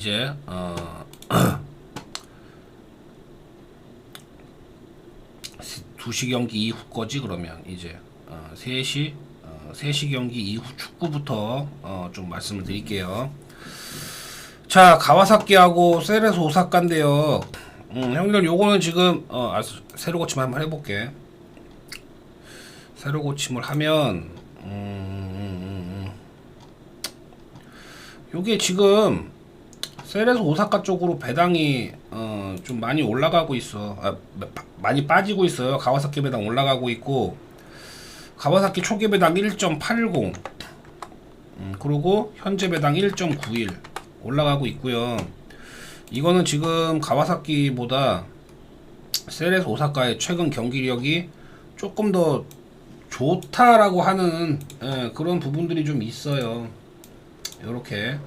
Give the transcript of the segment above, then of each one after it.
이제 어 2시 경기 이후 거지 그러면 이제 어 3시 어 3시 경기 이후 축구부터 어 좀 말씀을 드릴게요. 자 가와사키하고 세레스 오사카인데요. 음, 형들 요거는 지금 어 아, 새로 고침 한번 해볼게. 새로 고침을 하면 음, 음, 음, 음. 요게 지금 세레스 오사카 쪽으로 배당이 어 좀 많이 올라가고 있어. 아, 마- 많이 빠지고 있어요. 가와사키 배당 올라가고 있고 가와사키 초기 배당 1.80. 음, 그리고 현재 배당 1.91 올라가고 있고요. 이거는 지금 가와사키보다 세레스 오사카의 최근 경기력이 조금 더 좋다라고 하는 예, 그런 부분들이 좀 있어요. 이렇게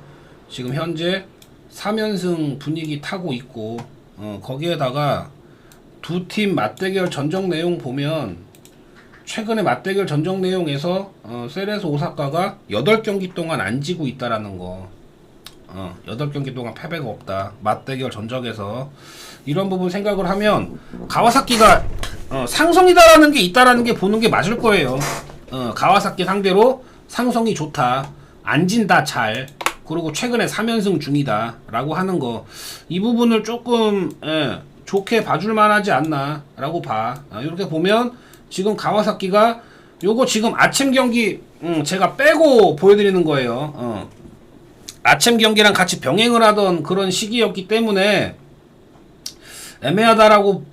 지금 현재 3연승 분위기 타고 있고 어, 거기에다가 두 팀 맞대결 전적 내용 보면 최근에 맞대결 전적 내용에서 어, 세레스 오사카가 8경기 동안 안 지고 있다라는 거. 어, 8경기 동안 패배가 없다. 맞대결 전적에서. 이런 부분 생각을 하면 가와사키가 어, 상성이다라는 게 있다라는 게 보는 게 맞을 거예요. 어, 가와사키 상대로 상성이 좋다. 안 진다 잘 그리고 최근에 3연승 중이다 라고 하는 거 이 부분을 조금 예, 좋게 봐줄 만하지 않나 라고 봐 아, 이렇게 보면 지금 가와사키가 요거 지금 아침 경기 음, 제가 빼고 보여드리는 거예요 어. 아침 경기랑 같이 병행을 하던 그런 시기였기 때문에 애매하다라고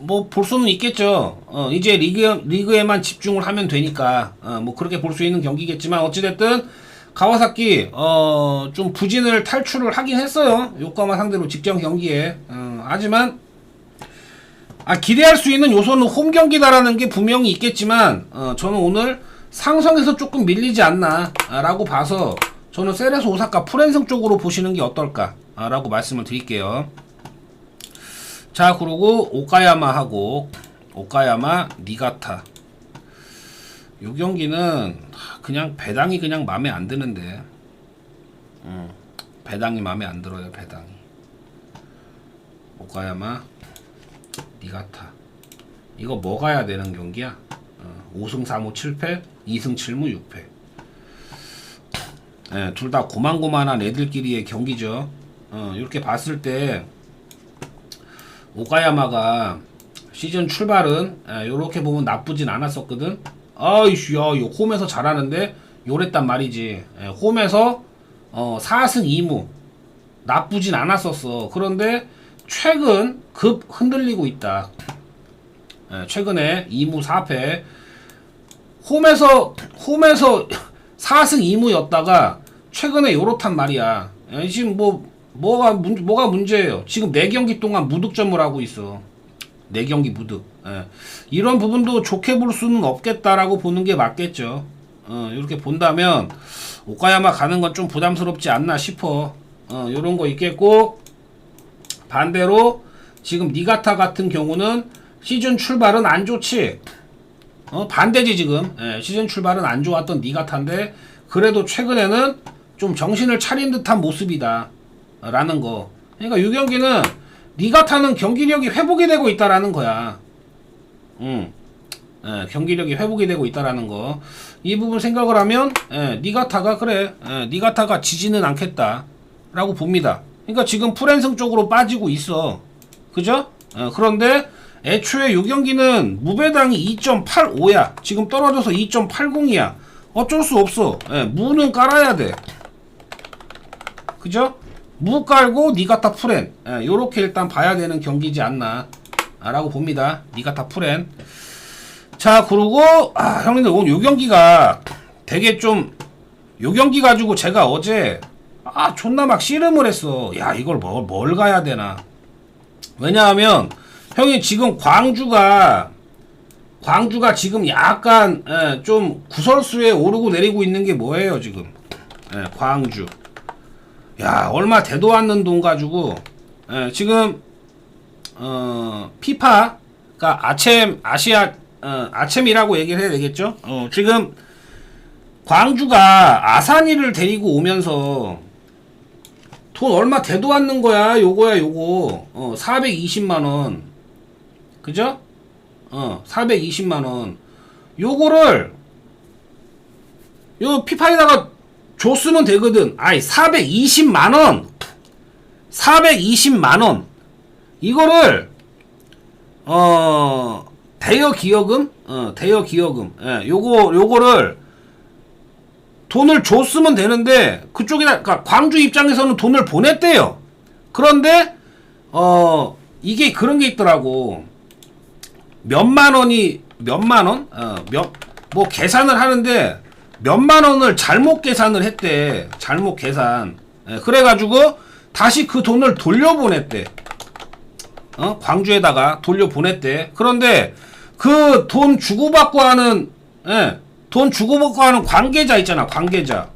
뭐 볼 수는 있겠죠. 어, 이제 리그 리그에만 집중을 하면 되니까 어, 뭐 그렇게 볼 수 있는 경기겠지만 어찌됐든 가와사키 어, 좀 부진을 탈출을 하긴 했어요. 요코하마 상대로 직전 경기에. 어, 하지만 아, 기대할 수 있는 요소는 홈 경기다라는 게 분명히 있겠지만 어, 저는 오늘 상성에서 조금 밀리지 않나라고 봐서 저는 세레스 오사카 프랜승 쪽으로 보시는 게 어떨까라고 말씀을 드릴게요. 자 그리고 오카야마하고 오카야마 니가타 요 경기는 그냥 배당이 그냥 마음에 안 드는데. 음, 배당이 마음에 안 들어요 배당이. 오카야마 니가타 이거 뭐 가야 되는 경기야? 어, 5승 3무 7패 2승 7무 6패. 예, 둘 다 고만고만한 애들끼리의 경기죠. 어, 이렇게 봤을 때 오카야마가 시즌 출발은 이렇게 보면 나쁘진 않았었거든. 아이씨, 야, 요 홈에서 잘하는데 요랬단 말이지. 에, 홈에서 어, 4승 2무 나쁘진 않았었어. 그런데 최근 급 흔들리고 있다. 에, 최근에 2무 4패 홈에서 홈에서 4승 2무였다가 최근에 요렇단 말이야. 에, 지금 뭐 뭐가 문, 뭐가 문제예요? 지금 4경기 동안 무득점을 하고 있어. 4경기 무득. 예. 이런 부분도 좋게 볼 수는 없겠다라고 보는 게 맞겠죠. 어, 이렇게 본다면 오카야마 가는 건 좀 부담스럽지 않나 싶어. 어, 요런 거 있겠고 반대로 지금 니가타 같은 경우는 시즌 출발은 안 좋지. 어, 반대지 지금. 예, 시즌 출발은 안 좋았던 니가타인데 그래도 최근에는 좀 정신을 차린 듯한 모습이다. 라는 거. 그러니까 이 경기는 니가타는 경기력이 회복이 되고 있다라는 거야. 음. 예, 경기력이 회복이 되고 있다라는 거. 이 부분 생각을 하면 예, 니가타가 그래. 예, 니가타가 지지는 않겠다 라고 봅니다. 그러니까 지금 프랜승 쪽으로 빠지고 있어. 그죠? 예, 그런데 애초에 이 경기는 무배당이 2.85야. 지금 떨어져서 2.80이야. 어쩔 수 없어. 예, 무는 깔아야 돼. 그죠? 무 깔고 니가타 프렌 예, 요렇게 일단 봐야 되는 경기지 않나 아, 라고 봅니다. 니가타 프렌. 자 그리고 아 형님들 오늘 요 경기가 되게 좀 요 경기 가지고 제가 어제 아 존나 막 씨름을 했어. 야 이걸 뭘, 뭘 가야 되나. 왜냐하면 형이 지금 광주가 광주가 지금 약간 예, 좀 구설수에 오르고 내리고 있는 게 뭐예요 지금? 예, 광주. 야 얼마 되도 않는 돈 가지고 예, 지금 어 피파가 아챔 아시아 어, 아챔이라고 얘기를 해야 되겠죠? 어, 지금 광주가 아산이를 데리고 오면서 돈 얼마 되도 않는 거야. 요거야, 요거. 어, 420만 원. 그죠? 어, 420만 원. 요거를, 요 피파에다가 줬으면 되거든. 아이, 420만 원. 420만 원. 이거를, 어, 대여 기여금? 어, 대여 기여금. 예, 요거, 요거를, 돈을 줬으면 되는데 그쪽에다 그러니까 광주 입장에서는 돈을 보냈대요. 그런데 어 이게 그런 게 있더라고. 몇만 원이 몇만 원? 어 몇뭐 계산을 하는데 몇만 원을 잘못 계산을 했대. 잘못 계산. 예, 그래가지고 다시 그 돈을 돌려보냈대. 어? 광주에다가 돌려보냈대. 그런데 그 돈 주고받고 하는 예, 돈 주고받고 하는 관계자 있잖아 관계자.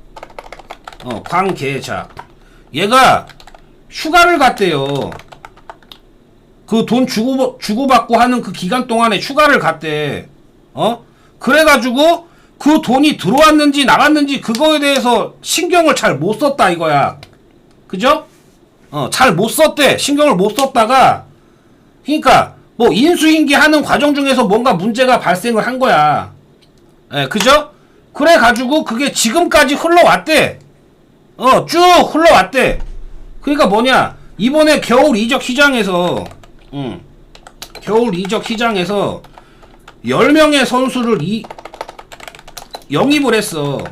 어 관계자. 얘가 휴가를 갔대요. 그 돈 주고 주고받고 하는 그 기간 동안에 휴가를 갔대. 어? 그래 가지고 그 돈이 들어왔는지 나갔는지 그거에 대해서 신경을 잘 못 썼다 이거야. 그죠? 어 잘 못 썼대. 신경을 못 썼다가 그러니까 뭐 인수인계 하는 과정 중에서 뭔가 문제가 발생을 한 거야 예, 그죠? 그래 가지고 그게 지금까지 흘러왔대. 어, 쭉 흘러왔대. 그러니까 뭐냐? 이번에 겨울 이적 시장에서 음. 겨울 이적 시장에서 10명의 선수를 이 영입을 했어.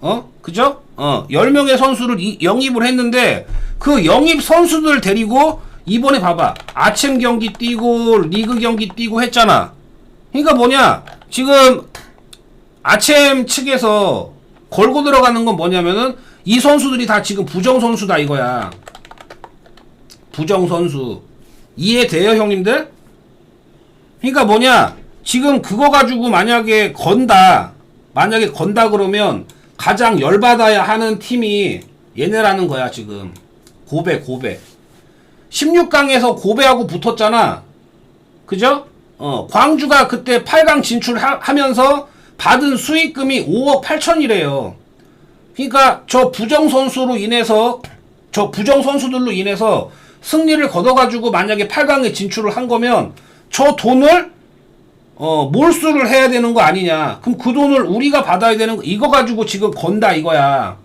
어? 그죠? 어, 10명의 선수를 이, 영입을 했는데 그 영입 선수들 데리고 이번에 봐봐. 아침 경기 뛰고 리그 경기 뛰고 했잖아. 그러니까 뭐냐? 지금 아침 측에서 걸고 들어가는 건 뭐냐면은 이 선수들이 다 지금 부정 선수다 이거야. 부정 선수. 이해돼요, 형님들? 그러니까 뭐냐? 지금 그거 가지고 만약에 건다. 만약에 건다 그러면 가장 열받아야 하는 팀이 얘네라는 거야, 지금. 고배, 고배. 16강에서 고배하고 붙었잖아. 그죠? 어, 광주가 그때 8강 진출하면서 받은 수익금이 5억 8천이래요. 그러니까 저 부정 선수로 인해서 저 부정 선수들로 인해서 승리를 거둬가지고 만약에 8강에 진출을 한 거면 저 돈을 어 몰수를 해야 되는 거 아니냐? 그럼 그 돈을 우리가 받아야 되는 거 이거 가지고 지금 건다 이거야.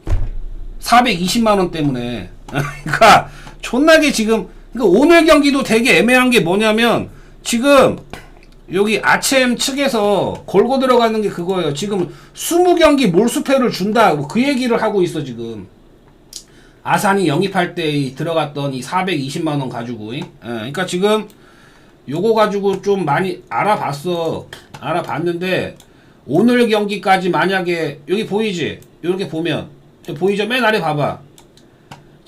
420만 원 때문에. 그러니까 존나게 지금 그러니까 오늘 경기도 되게 애매한 게 뭐냐면 지금 여기 아침 측에서 걸고 들어가는 게 그거예요. 지금 20경기 몰수패를 준다. 뭐 그 얘기를 하고 있어, 지금. 아산이 영입할 때 들어갔던 이 420만 원 가지고. 예, 그러니까 지금 요거 가지고 좀 많이 알아봤어. 알아봤는데 오늘 경기까지 만약에 여기 보이지? 이렇게 보면 보이죠? 맨 아래 봐봐.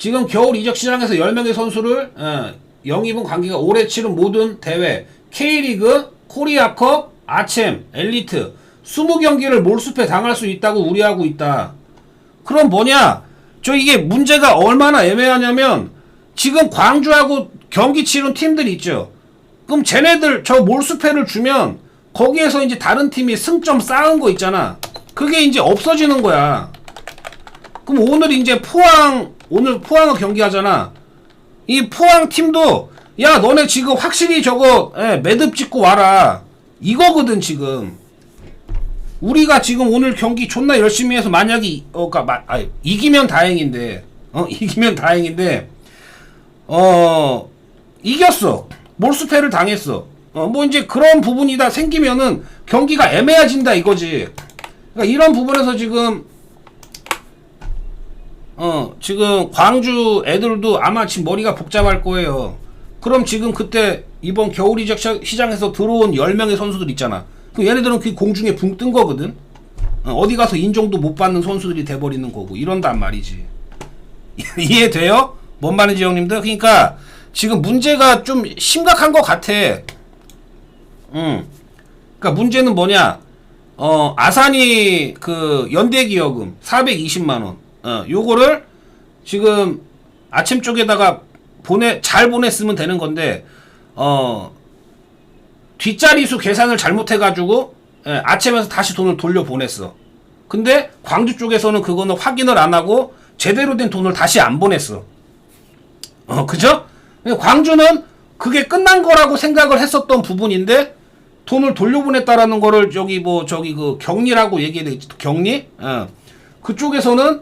지금 겨울 이적 시장에서 10명의 선수를 어, 영입은 관계가 올해 치른 모든 대회 K리그, 코리아컵, 아챔, 엘리트 20경기를 몰수패 당할 수 있다고 우려하고 있다. 그럼 뭐냐? 저 이게 문제가 얼마나 애매하냐면 지금 광주하고 경기 치른 팀들 있죠. 그럼 쟤네들 저 몰수패를 주면 거기에서 이제 다른 팀이 승점 쌓은 거 있잖아. 그게 이제 없어지는 거야. 그럼 오늘 이제 포항 오늘 포항을 경기하잖아. 이 포항 팀도 야 너네 지금 확실히 저거 예, 매듭 짓고 와라. 이거거든 지금. 우리가 지금 오늘 경기 존나 열심히 해서 만약에 이- 어, 그니까 마, 아, 이기면 다행인데 어 이기면 다행인데 어 이겼어. 몰수패를 당했어. 어 뭐 이제 그런 부분이 다 생기면은 경기가 애매해진다 이거지. 그러니까 이런 부분에서 지금 어, 지금 광주 애들도 아마 지금 머리가 복잡할 거예요. 그럼 지금 그때 이번 겨울 이적 시- 시장에서 들어온 10명의 선수들 있잖아. 그 얘네들은 그 공중에 붕 뜬 거거든. 어, 어디 가서 인정도 못 받는 선수들이 돼버리는 거고 이런단 말이지. 이해돼요? 뭔 말인지 형님들? 그러니까 지금 문제가 좀 심각한 것 같아. 응. 그러니까 문제는 뭐냐? 어, 아산이 그 연대기여금 420만 원. 어, 요거를 지금 아침 쪽에다가 보내 잘 보냈으면 되는 건데 어 뒷자리 수 계산을 잘못해 가지고 예, 아침에서 다시 돈을 돌려 보냈어. 근데 광주 쪽에서는 그거는 확인을 안 하고 제대로 된 돈을 다시 안 보냈어. 어, 그죠? 광주는 그게 끝난 거라고 생각을 했었던 부분인데 돈을 돌려보냈다라는 거를 저기 뭐 저기 그 격리라고 얘기해 격리? 어. 그쪽에서는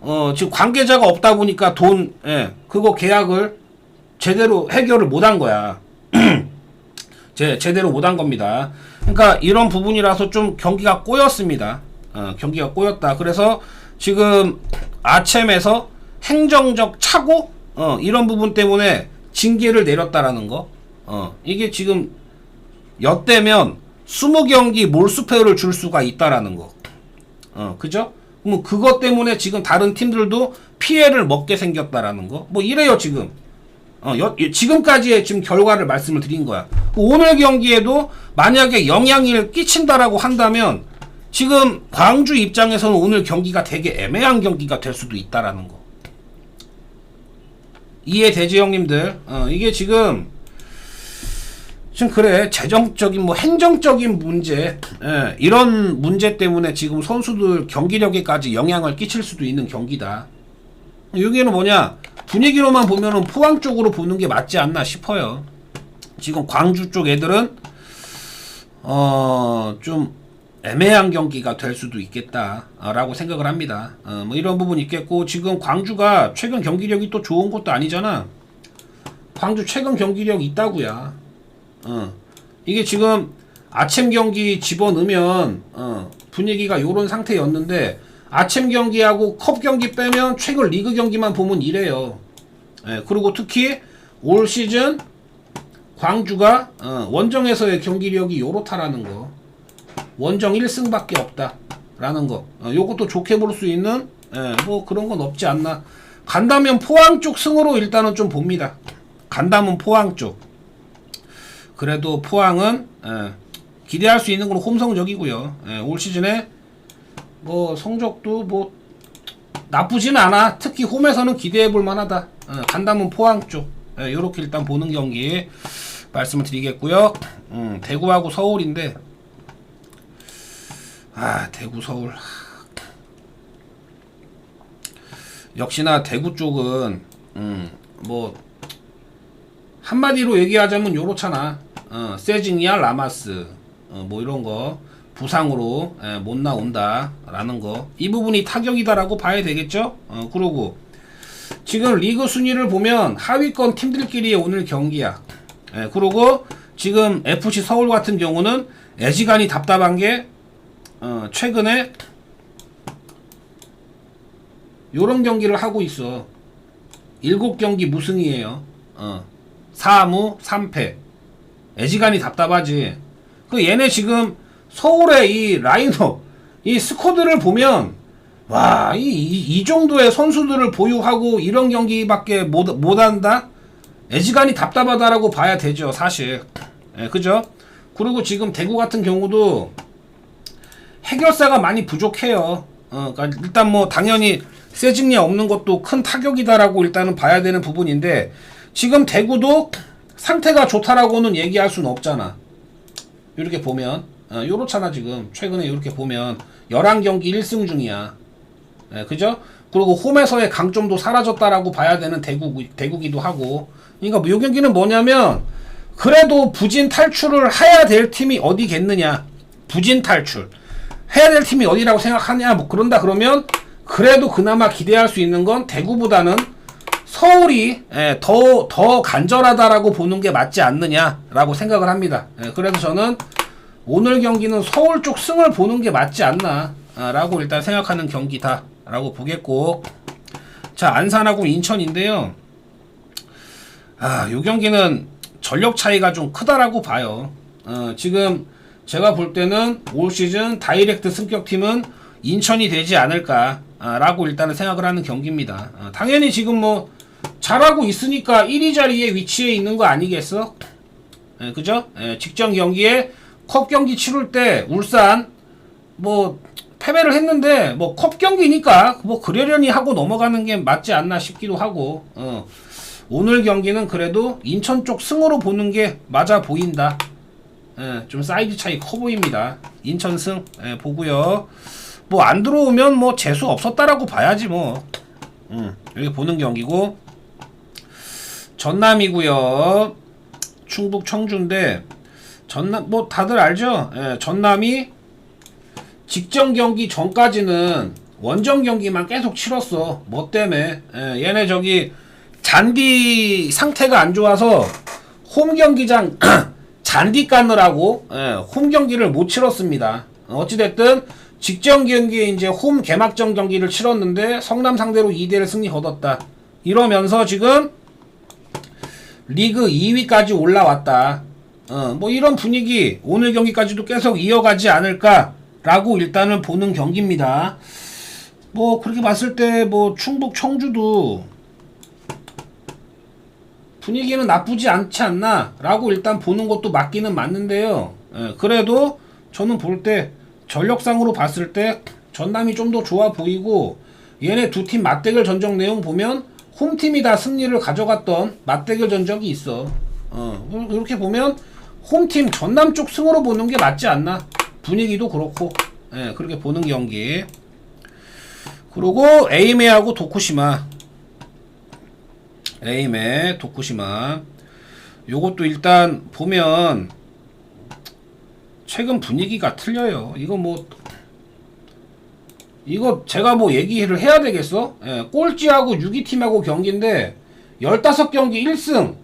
어 지금 관계자가 없다 보니까 돈 예, 그거 계약을 제대로 해결을 못 한 거야. 제 제대로 못 한 겁니다. 그러니까 이런 부분이라서 좀 경기가 꼬였습니다. 어, 경기가 꼬였다. 그래서 지금 아챔에서 행정적 착오 어, 이런 부분 때문에 징계를 내렸다라는 거. 어, 이게 지금 엿대면 20경기 몰수패를 줄 수가 있다라는 거. 어, 그죠? 뭐 그것 때문에 지금 다른 팀들도 피해를 먹게 생겼다라는 거. 뭐 이래요, 지금. 어, 여, 지금까지의 지금 결과를 말씀을 드린 거야. 오늘 경기에도 만약에 영향을 끼친다라고 한다면 지금 광주 입장에서는 오늘 경기가 되게 애매한 경기가 될 수도 있다라는 거. 이해되지 형님들? 어, 이게 지금 지금 그래 재정적인 뭐 행정적인 문제 예, 이런 문제 때문에 지금 선수들 경기력에까지 영향을 끼칠 수도 있는 경기다. 여기는 뭐냐 분위기로만 보면은 포항 쪽으로 보는 게 맞지 않나 싶어요. 지금 광주 쪽 애들은 어 좀 애매한 경기가 될 수도 있겠다라고 생각을 합니다. 어, 뭐 이런 부분 있겠고 지금 광주가 최근 경기력이 또 좋은 것도 아니잖아. 광주 최근 경기력 있다고야. 어. 이게 지금 아침 경기 집어넣으면 어, 분위기가 요런 상태였는데 아침 경기하고 컵 경기 빼면 최근 리그 경기만 보면 이래요. 예, 그리고 특히 올 시즌 광주가 어, 원정에서의 경기력이 요렇다라는 거. 원정 1승밖에 없다라는 거. 어, 요것도 좋게 볼 수 있는 예, 뭐 그런 건 없지 않나. 간다면 포항 쪽 승으로 일단은 좀 봅니다. 간다면 포항 쪽. 그래도 포항은 예, 기대할 수 있는 건 홈성적이고요. 예, 올 시즌에 뭐 성적도 뭐 나쁘진 않아. 특히 홈에서는 기대해 볼 만하다. 예, 간다면 포항 쪽. 예, 요렇게 일단 보는 경기 말씀을 드리겠고요. 음, 대구하고 서울인데 아 대구 서울 역시나 대구 쪽은 음, 뭐 한마디로 얘기하자면 요렇잖아. 어, 세징이야 라마스 어, 뭐 이런 거 부상으로 예, 못 나온다라는 거 이 부분이 타격이다라고 봐야 되겠죠. 어, 그러고 지금 리그 순위를 보면 하위권 팀들끼리의 오늘 경기야. 예, 그리고 지금 FC 서울 같은 경우는 애지간히 답답한 게 어, 최근에 요런 경기를 하고 있어. 7경기 무승이에요. 어. 4무 3패. 애지간히 답답하지. 그 얘네 지금 서울의 이 라인업, 이 스쿼드를 보면 와, 이, 이, 이 정도의 선수들을 보유하고 이런 경기밖에 못, 못한다? 애지간히 답답하다라고 봐야 되죠, 사실. 예, 그죠? 그리고 지금 대구 같은 경우도 해결사가 많이 부족해요. 어, 그러니까 일단 뭐 당연히 세징리 없는 것도 큰 타격이다라고 일단은 봐야 되는 부분인데 지금 대구도 상태가 좋다라고는 얘기할 수는 없잖아. 이렇게 보면 어, 요렇잖아 지금 최근에 이렇게 보면 11경기 1승 중이야. 예, 그죠? 그리고 홈에서의 강점도 사라졌다라고 봐야 되는 대구 대구기도 하고. 그러니까 뭐요 경기는 뭐냐면 그래도 부진 탈출을 해야 될 팀이 어디겠느냐? 부진 탈출. 해야 될 팀이 어디라고 생각하냐? 뭐 그런다 그러면 그래도 그나마 기대할 수 있는 건 대구보다는 서울이 예, 더, 더 간절하다라고 보는 게 맞지 않느냐라고 생각을 합니다. 예, 그래서 저는 오늘 경기는 서울 쪽 승을 보는 게 맞지 않나라고 일단 생각하는 경기다라고 보겠고 자 안산하고 인천인데요. 아, 요 경기는 전력 차이가 좀 크다라고 봐요. 어, 지금 제가 볼 때는 올 시즌 다이렉트 승격팀은 인천이 되지 않을까라고 일단은 생각을 하는 경기입니다. 어, 당연히 지금 뭐 잘하고 있으니까 1위 자리에 위치해 있는 거 아니겠어? 예, 그죠? 예, 직전 경기에 컵 경기 치룰 때 울산 뭐 패배를 했는데 뭐 컵 경기니까 뭐 그러려니 하고 넘어가는 게 맞지 않나 싶기도 하고 어. 오늘 경기는 그래도 인천 쪽 승으로 보는 게 맞아 보인다. 예, 좀 사이즈 차이 커 보입니다. 인천 승 예, 보고요. 뭐 안 들어오면 뭐 재수 없었다라고 봐야지 뭐. 음, 이렇게 보는 경기고 전남이고요. 충북 청주인데 전남 뭐 다들 알죠? 예, 전남이 직전 경기 전까지는 원정 경기만 계속 치렀어. 뭐 때문에? 예, 얘네 저기 잔디 상태가 안 좋아서 홈 경기장 잔디 깎느라고 예, 홈 경기를 못 치렀습니다. 어찌됐든 직전 경기에 이제 홈 개막전 경기를 치렀는데 성남 상대로 2대1 승리 거뒀다. 이러면서 지금 리그 2위까지 올라왔다. 어, 뭐 이런 분위기 오늘 경기까지도 계속 이어가지 않을까라고 일단은 보는 경기입니다. 뭐 그렇게 봤을 때 뭐 충북 청주도 분위기는 나쁘지 않지 않나라고 일단 보는 것도 맞기는 맞는데요. 예, 그래도 저는 볼 때 전력상으로 봤을 때 전남이 좀 더 좋아 보이고 얘네 두 팀 맞대결 전적 내용 보면 홈팀이 다 승리를 가져갔던 맞대결 전적이 있어. 어, 이렇게 보면 홈팀 전남 쪽 승으로 보는 게 맞지 않나? 분위기도 그렇고, 예, 그렇게 보는 경기. 그리고 에이메하고 도쿠시마. 에이메, 도쿠시마. 요것도 일단 보면 최근 분위기가 틀려요. 이거 뭐 이거 제가 뭐 얘기를 해야 되겠어? 예, 꼴찌하고 6위팀하고 경기인데 15경기 1승.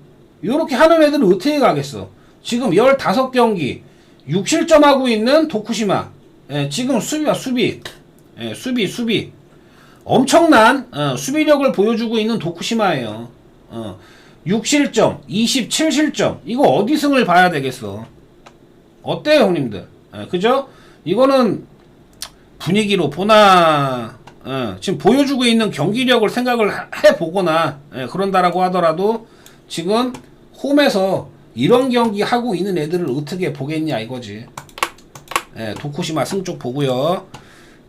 요렇게 하는 애들은 어떻게 가겠어? 지금 15경기 6실점하고 있는 도쿠시마. 예, 지금 수비와 수비. 예, 수비 수비. 엄청난 어, 수비력을 보여주고 있는 도쿠시마예요. 어, 6실점 27실점. 이거 어디 승을 봐야 되겠어? 어때요 형님들? 예, 그죠? 이거는 분위기로 보나 어, 지금 보여주고 있는 경기력을 생각을 하- 해보거나 예, 그런다라고 하더라도 지금 홈에서 이런 경기 하고 있는 애들을 어떻게 보겠냐 이거지. 예, 도쿠시마 승 쪽 보고요.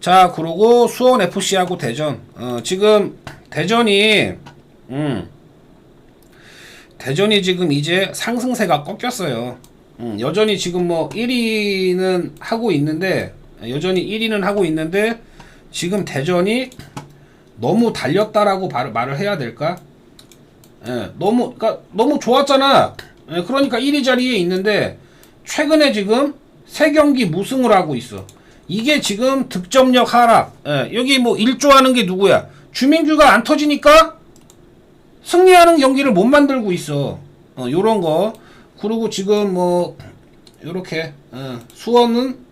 자 그리고 수원 FC하고 대전. 어, 지금 대전이 음, 대전이 지금 이제 상승세가 꺾였어요. 음, 여전히 지금 뭐 1위는 하고 있는데 여전히 1위는 하고 있는데 지금 대전이 너무 달렸다라고 말, 말을 해야 될까? 예, 너무 그러니까 너무 좋았잖아. 예, 그러니까 1위 자리에 있는데 최근에 지금 세 경기 무승을 하고 있어. 이게 지금 득점력 하락. 예, 여기 뭐 일조하는 게 누구야? 주민규가 안 터지니까 승리하는 경기를 못 만들고 있어. 어, 요런 거. 그리고 지금 뭐 요렇게 어, 수원은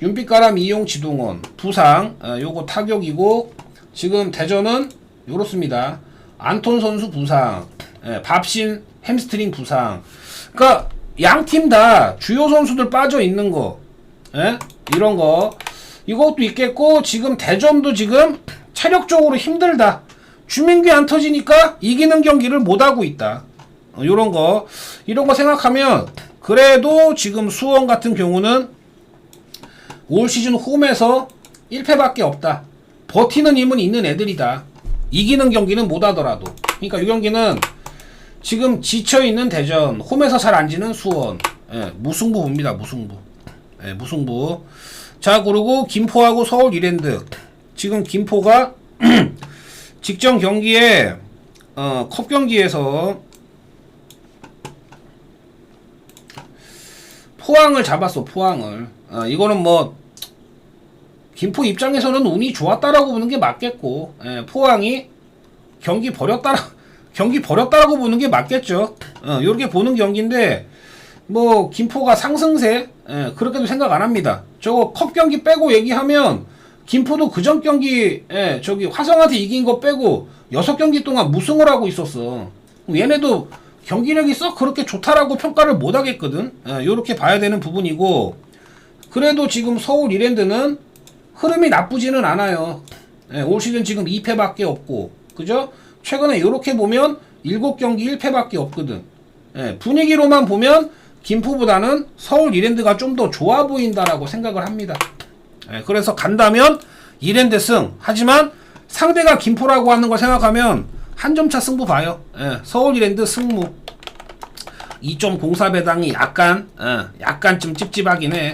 윤빛가람 이용 지동원 부상 어, 요거 타격이고 지금 대전은 요렇습니다. 안톤 선수 부상, 예, 밥신 햄스트링 부상. 그러니까 양 팀 다 주요 선수들 빠져 있는 거, 예? 이런 거 이것도 있겠고 지금 대전도 지금 체력적으로 힘들다. 주민규 안 터지니까 이기는 경기를 못 하고 있다. 어, 요런 거 이런 거 생각하면 그래도 지금 수원 같은 경우는 올 시즌 홈에서 1패밖에 없다. 버티는 힘은 있는 애들이다. 이기는 경기는 못 하더라도. 그러니까 이 경기는 지금 지쳐 있는 대전, 홈에서 잘 안 지는 수원. 예, 무승부 봅니다. 무승부. 예, 무승부. 자, 그리고 김포하고 서울 이랜드. 지금 김포가 직전 경기에 어, 컵 경기에서 포항을 잡았어. 포항을. 어, 이거는 뭐 김포 입장에서는 운이 좋았다라고 보는 게 맞겠고 예, 포항이 경기 버렸다라 경기 버렸다라고 보는 게 맞겠죠. 어, 이렇게 보는 경기인데 뭐 김포가 상승세 예, 그렇게도 생각 안 합니다. 저거 컵 경기 빼고 얘기하면 김포도 그전 경기 예, 저기 화성한테 이긴 거 빼고 여섯 경기 동안 무승을 하고 있었어. 얘네도 경기력이 썩 그렇게 좋다라고 평가를 못 하겠거든. 예, 이렇게 봐야 되는 부분이고 그래도 지금 서울 이랜드는 흐름이 나쁘지는 않아요. 예, 올 시즌 지금 2패밖에 없고, 그죠? 최근에 이렇게 보면 7경기 1패밖에 없거든. 예, 분위기로만 보면 김포보다는 서울 이랜드가 좀 더 좋아 보인다라고 생각을 합니다. 예, 그래서 간다면 이랜드 승. 하지만 상대가 김포라고 하는 걸 생각하면 한 점차 승부 봐요. 예, 서울 이랜드 승무. 2.04 배당이 약간, 예, 약간 좀 찝찝하긴 해.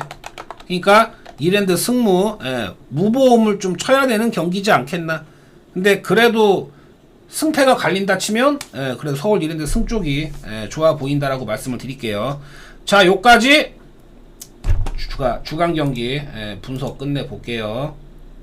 그러니까 이랜드 승무 예, 무보험을 좀 쳐야 되는 경기지 않겠나. 근데 그래도 승패가 갈린다 치면 예, 그래도 서울 이랜드 승 쪽이 예, 좋아 보인다라고 말씀을 드릴게요. 자, 요까지 주간 경기 예, 분석 끝내 볼게요.